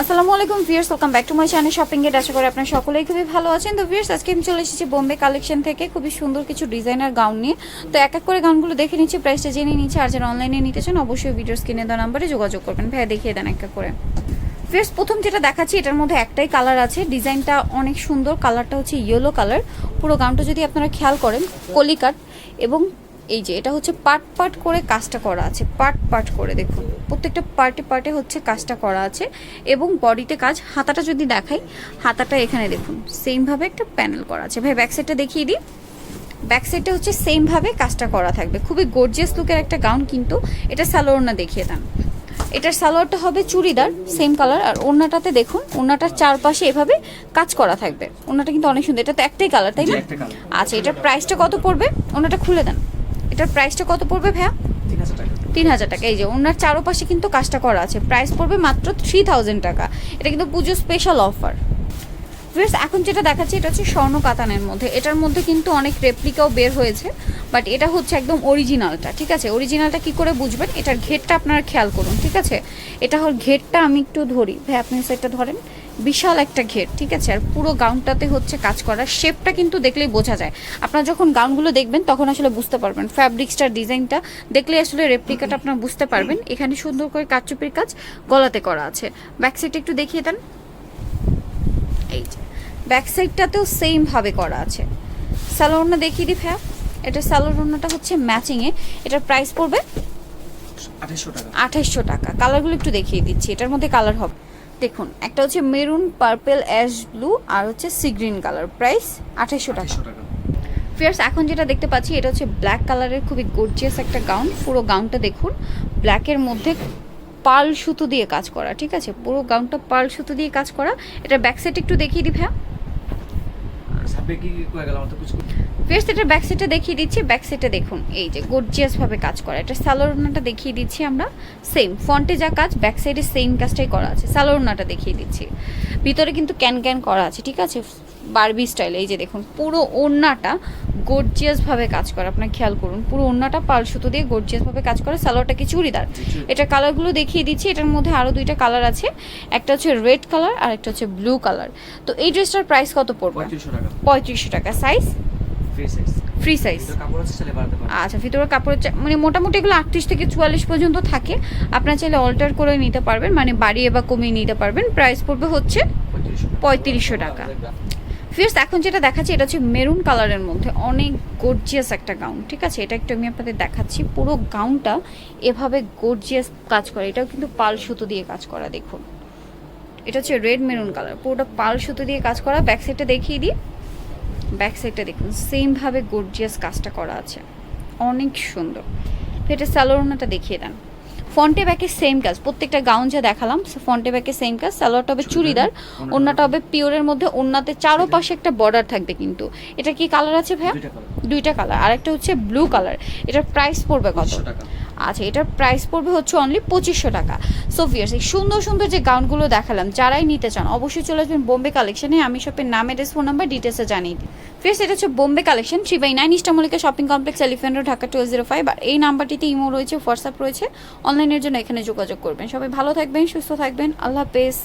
আসসালামু আলাইকুম viewers welcome back to my channel shopping gate আশা করি আপনারা সকলেই খুবই ভালো আছেন। তো ভিয়ার্স আজকে আমি চলে এসেছি বোম্বে কালেকশন থেকে খুবই সুন্দর কিছু ডিজাইনার গাউন নিয়ে। তো এক এক করে গাউনগুলো দেখে নিচ্ছি প্রাইসটা জেনে নিচ্ছি। আর যারা অনলাইনে নিতে চান, অবশ্যই ভিডিওস কিনে দেওয়া নাম্বারে যোগাযোগ করবেন। ভাইয়া, দেখিয়ে দেন এক এক করে। ফ্রেস প্রথম যেটা দেখাচ্ছি, এটার মধ্যে একটাই কালার আছে। ডিজাইনটা অনেক সুন্দর কালারটা হচ্ছে ইয়েলো কালার পুরো গাউনটা যদি আপনারা খেয়াল করেন কলিকাট এবং এই যে এটা হচ্ছে পার্ট পার্ট করে কাজটা করা আছে। পার্ট পার্ট করে দেখুন প্রত্যেকটা পার্টে পার্টে হচ্ছে কাজটা করা আছে এবং বডিতে কাজ হাতাটা যদি দেখাই হাতাটা এখানে দেখুন সেমভাবে একটা প্যানেল করা আছে। ভাই ব্যাক সাইডটা দেখিয়ে দিই। ব্যাক সাইডটা হচ্ছে সেমভাবে কাজটা করা থাকবে। খুবই গর্জিয়াস লুকের একটা গাউন কিন্তু এটা সালোয়ার না দেখিয়ে দেন। এটার সালোয়ারটা হবে চুড়িদার সেম কালার আর ওড়নাটাতে দেখুন ওড়নাটার চারপাশে এভাবে কাজ করা থাকবে। ওড়নাটা কিন্তু অনেক সুন্দর এটা তো একটাই কালার তাই না। আচ্ছা এটার প্রাইসটা কত পড়বে? ওড়নাটা খুলে দেন। এটার প্রাইসটা কত পড়বে ভাইয়া? তিন হাজার টাকা। এই যে, ওনার চারোপাশে কিন্তু কাজটা করা আছে। প্রাইস পড়বে মাত্র থ্রি থাউজেন্ড টাকা। এটা কিন্তু পুজো স্পেশাল অফার ভিউয়ার্স এখন যেটা দেখাচ্ছি এটা হচ্ছে স্বর্ণ কাতানের মধ্যে। এটার মধ্যে কিন্তু অনেক রেপ্লিকাও বের হয়েছে বাট এটা হচ্ছে একদম অরিজিনালটা ঠিক আছে? অরিজিনালটা কি করে বুঝবেন? এটার ঘেরটা আপনারা খেয়াল করুন ঠিক আছে? এটা হল ঘেরটা আমি একটু ধরি। ভাই আপনি সাইডটা ধরেন। বিশাল একটা ঘের ঠিক আছে? আর পুরো গাউনটাতে হচ্ছে কাজ করা। শেপটা কিন্তু দেখলেই বোঝা যায়। আপনারা যখন গাউনগুলো দেখবেন তখন আসলে বুঝতে পারবেন। ফ্যাব্রিক্সটার ডিজাইনটা দেখলেই আসলে রেপ্লিকাটা আপনারা বুঝতে পারবেন। এখানে সুন্দর করে কাচুপির কাজ গলাতে করা আছে। ব্যাক সাইডটা একটু দেখিয়ে দেন। এই যে ব্যাক সাইডটাতেও সেম ভাবে করা আছে। স্যালোরনা দেখিয়ে দি ভ্যা এটা স্যালোরনাটা হচ্ছে ম্যাচিংয়ে এটার প্রাইস পড়বে আঠাশশো টাকা। কালারগুলো একটু দেখিয়ে দিচ্ছি। এটার মধ্যে কালার হবে। দেখুন একটা হচ্ছে মেরুন পার্পেল অ্যাশ ব্লু আর হচ্ছে সি গ্রিন কালার প্রাইস আঠাশশো টাকা। ফিয়ার্স এখন যেটা দেখতে পাচ্ছি এটা হচ্ছে ব্ল্যাক কালারের খুবই গর্জিয়াস একটা গাউন পুরো গাউনটা দেখুন। ব্ল্যাকের মধ্যে পার্ল সুতো দিয়ে কাজ করা ঠিক আছে? পুরো গাউনটা পাল সুতো দিয়ে কাজ করা। এটা ব্যাক সাইড একটু দেখিয়ে দিই তো কিছু ফিয়ার্স এটা ব্যাক সাইডে দেখিয়ে দিচ্ছি ব্যাক সাইডে দেখুন এই যে গর্জিয়াস ভাবে কাজ করা। এটা স্যালোরনাটা দেখিয়ে দিচ্ছি আমরা সেম ফন্টে যা কাজ ব্যাক সাইডে সেম কাজটাই করা আছে। স্যালোরনাটা দেখিয়ে দিচ্ছি। ভিতরে কিন্তু ক্যান ক্যান করা আছে ঠিক আছে? বারবি স্টাইল এই যে দেখুন পুরো ওড়নাটা গর্জিয়াস ভাবে কাজ করা আপনার খেয়াল করুন। পুরো ওড়নাটা পাল সুতো দিয়ে গর্জিয়াস ভাবে কাজ করে সালোয়ারটা কি চুড়িদার? এটা কালারগুলো দেখিয়ে দিচ্ছি এটার মধ্যে আরও দুইটা কালার আছে। একটা হচ্ছে রেড কালার আর একটা হচ্ছে ব্লু কালার। তো এই ড্রেসটার প্রাইস কত পড়বে? পঁয়ত্রিশশো টাকা। সাইজ ফ্রি সাইজ কাপড় আচ্ছা ভিতরে কাপড়ের চা- মানে মোটামুটি এগুলো আটত্রিশ থেকে চুয়াল্লিশ পর্যন্ত থাকে। আপনার চাইলে অল্টার করে নিতে পারবেন মানে বাড়িয়ে বা কমিয়ে নিতে পারবেন। প্রাইস পড়বে হচ্ছে পঁয়ত্রিশশো টাকা। ফিয়ার্স এখন যেটা দেখাচ্ছি, এটা হচ্ছে মেরুন কালারের মধ্যে। অনেক গর্জিয়াস একটা গাউন ঠিক আছে? এটা একটু আমি আপনাদের দেখাচ্ছি। পুরো গাউনটা এভাবে গর্জিয়াস কাজ করে। এটাও কিন্তু পাল সুতো দিয়ে কাজ করা, দেখুন। এটা হচ্ছে রেড মেরুন কালার পুরোটা পাল সুতো দিয়ে কাজ করা। ব্যাক সাইডটা দেখিয়ে দিই। ব্যাক সাইডটা দেখুন সেমভাবে গর্জিয়াস কাজটা করা আছে। অনেক সুন্দর। এটা স্যালোরনাটা দেখিয়ে দেন। ফন্টে ব্যাকে সেম কাজ প্রত্যেকটা গাউন যা দেখালাম ফন্টে ব্যাকে সেম কাজ সালোয়ারটা হবে চুড়িদার ওড়নাটা হবে পিওরের মধ্যে ওড়নাতে চারোপাশে একটা বর্ডার থাকবে কিন্তু। এটা কি কালার আছে ভাইয়া? দুইটা কালার আর একটা আরেকটা হচ্ছে ব্লু কালার এটার প্রাইস পড়বে কত? আচ্ছা এটার প্রাইস পড়বে হচ্ছে অনলি পঁচিশশো টাকা। সো ফিয়ার্স এই সুন্দর সুন্দর যে গাউনগুলো দেখালাম, যারাই নিতে চান, অবশ্যই চলে আসবেন বোম্বে কালেকশনে। আমি শপের নাম ফোন নাম্বার ডিটেলসে জানিয়ে দিই। ফ্রেস এটা হচ্ছে Bombay collection three by nine ইস্টামলিকা shopping complex elephant road Dhaka two zero five আর এই নাম্বারটিতে ইমো রয়েছে হোয়াটসঅ্যাপ রয়েছে। অনলাইনের জন্য এখানে যোগাযোগ করবেন। সবাই ভালো থাকবেন, সুস্থ থাকবেন। আল্লাহ হাফেজ।